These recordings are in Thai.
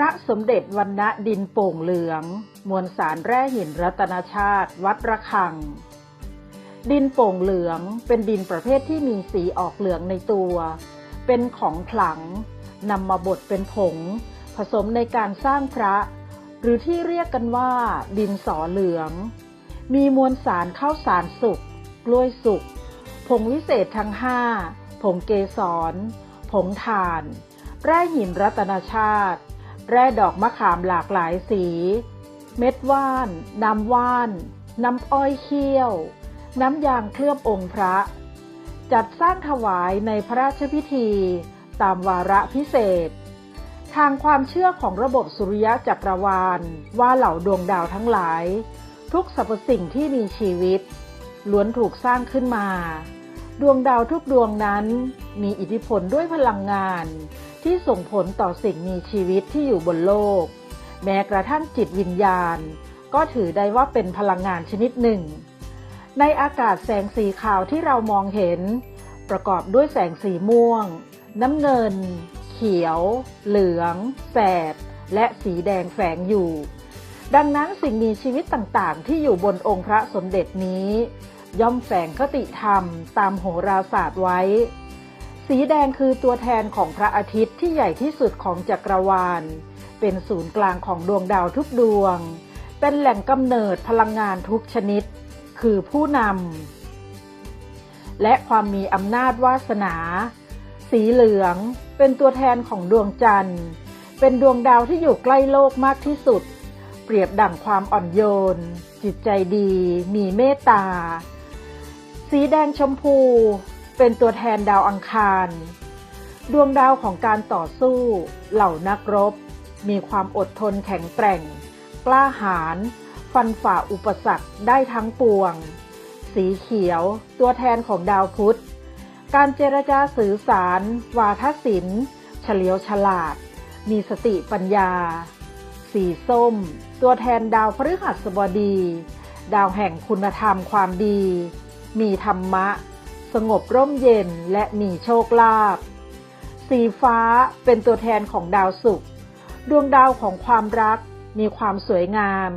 พระสมเด็จวันณดินโป่งเหลือง มวลสารแร่หินรัตนชาติ วัดระฆัง ดินโป่งเหลืองเป็นดินประเภทที่มีสีออกเหลืองในตัว เป็นของขลังนำมาบดเป็นผง ผสมในการสร้างพระ หรือที่เรียกกันว่า ดินสอเหลือง มีมวลสารข้าวสารสุก กล้วยสุก ผงวิเศษทั้งห้า ผงเกสร ผงถ่าน แร่หินรัตนชาติ แร่ดอกมะขามหลากหลายสี เม็ดว่าน น้ำว่าน น้ำอ้อยเคี่ยว น้ำยางเคลือบองค์พระ จัดสร้างถวายในพระราชพิธี ตามวาระพิเศษ ทางความเชื่อของระบบสุริยะจักรวาล ว่าเหล่าดวงดาวทั้งหลาย ทุกสรรพสิ่งที่มีชีวิตล้วนถูกสร้างขึ้นมา ดวงดาวทุกดวงนั้นมีอิทธิพลด้วยพลังงานที่ส่งผลต่อสิ่งมีชีวิตที่อยู่บนโลก แม้กระทั่งจิตวิญญาณ ก็ถือได้ว่าเป็นพลังงานชนิดหนึ่ง ในอากาศแสงสีขาวที่เรามองเห็น ประกอบด้วยแสงสีม่วง น้ำเงิน เขียว เหลืองแสด และสีแดงแฝงอยู่ ดังนั้นสิ่งมีชีวิตต่างๆ ที่อยู่บนองค์พระสมเด็จนี้ ย่อมแฝงคติธรรมตามโหราศาสตร์ไว้ สีแดงคือตัวแทนของพระอาทิตย์ที่ใหญ่ที่สุดของจักรวาล เป็นศูนย์กลางของดวงดาวทุกดวง เป็นแหล่งกำเนิดพลังงานทุกชนิด คือผู้นำ และความมีอำนาจวาสนา สีเหลืองเป็นตัวแทนของดวงจันทร์ เป็นดวงดาวที่อยู่ใกล้โลกมากที่สุด เปรียบดั่งความอ่อนโยน จิตใจดี มีเมตตา สีแดงชมพู เป็นตัวแทนดาวอังคาร ดวงดาวของการต่อสู้ เหล่านักรบ มีความอดทนแข็งแกร่ง กล้าหาญฟันฝ่าอุปสรรคได้ทั้งปวง สีเขียว ตัวแทนของดาวพุธ การเจรจาสื่อสาร วาทศิลป์เฉลียวฉลาด มีสติปัญญา สีส้ม ตัวแทนดาวพฤหัสบดี ดาวแห่งคุณธรรมความดี มีธรรมะ สงบร่มเย็นและมีโชคลาภสีฟ้าเป็นตัวแทนของดาวศุกร์ดวงดาวของความรัก มีความสวยงาม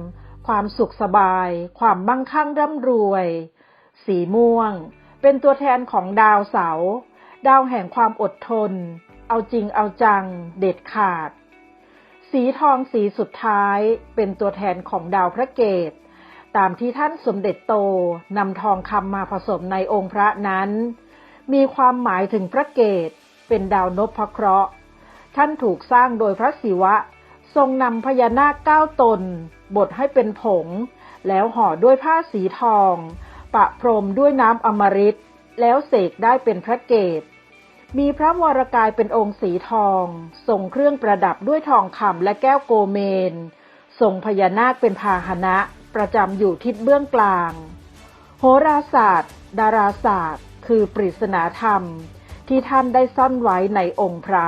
ความสุขสบาย ความมั่งคั่งร่ำรวย สีม่วง เป็นตัวแทนของดาวเสาร์ดาวแห่งความอดทน เอาจริงเอาจัง เด็ดขาด สีทองสีสุดท้าย เป็นตัวแทนของดาวพระเกต ตามที่ท่านสมเด็จโตนำทองคำมาผสมในองค์พระนั้น มีความหมายถึงพระเกตเป็นดาวนพเคราะห์ ท่านถูกสร้างโดยพระศิวะ ทรงนำพญานาคเก้าตน บดให้เป็นผง แล้วห่อด้วยผ้าสีทอง ปะพรมด้วยน้ำอมฤตแล้วเสกได้เป็นพระเกตมีพระวรกายเป็นองค์สีทอง ทรงเครื่องประดับด้วยทองคำและแก้วโกเมน ทรงพญานาคเป็นพาหนะ ประจำอยู่ทิศเบื้องกลาง โหราศาสตร์ ดาราศาสตร์ คือปริศนาธรรม ที่ท่านได้ซ่อนไว้ในองค์พระ